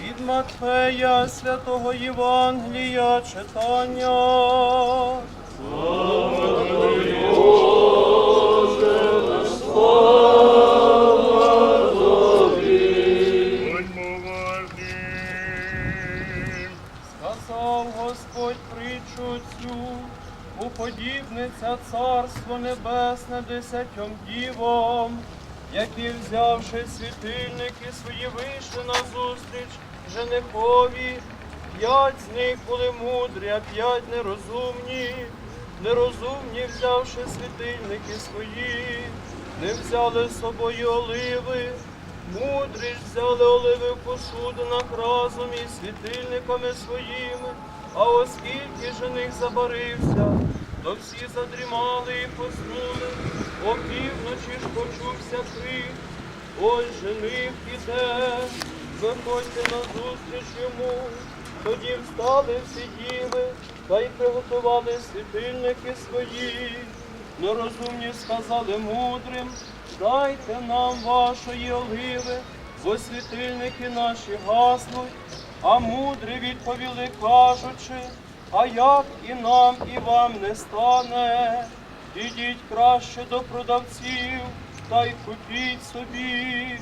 Від Матфея святого Євангелія читання. Уподібниться царство небесне десятьом дівам, які, взявши світильники свої, вийшли на зустріч женихові. П'ять з них були мудрі, а п'ять нерозумні. Нерозумні, взявши світильники свої, не взяли з собою оливи. Мудрі ж взяли оливи в посудинах разом із світильниками своїми, а оскільки жених забарився, то всі задрімали і поснули, о півночі ж почувся крик. Ось жених іде, виходьте на зустріч йому. Тоді встали всі діви, та й приготували світильники свої. Нерозумні сказали мудрим, дайте нам вашої оливи, бо світильники наші гаснуть, а мудрі відповіли, кажучи, а як і нам, і вам не стане. Ідіть краще до продавців та й купіть собі.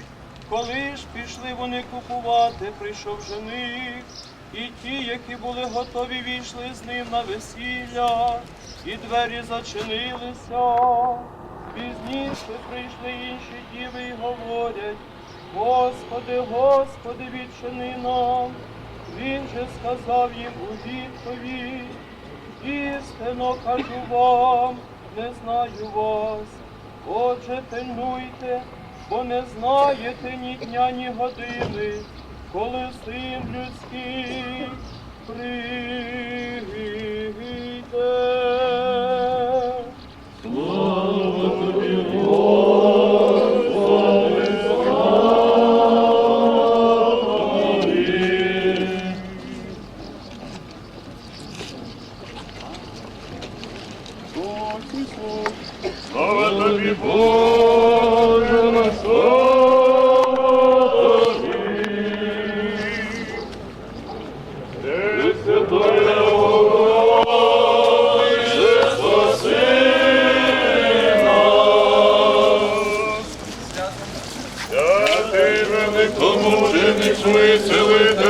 Коли ж пішли вони купувати, прийшов жених, і ті, які були готові, війшли з ним на весілля, і двері зачинилися. Пізніше прийшли інші діви і говорять, Господи, Господи, відчини нам. Він же сказав їм у відповідь, істинно кажу вам, не знаю вас. Отже, пильнуйте, бо не знаєте ні дня, ні години, коли син людський прийде. Слава тобі, Боже, на тобі. Ти святоє Боже, спаси нас. Я ти великому мученик, виселити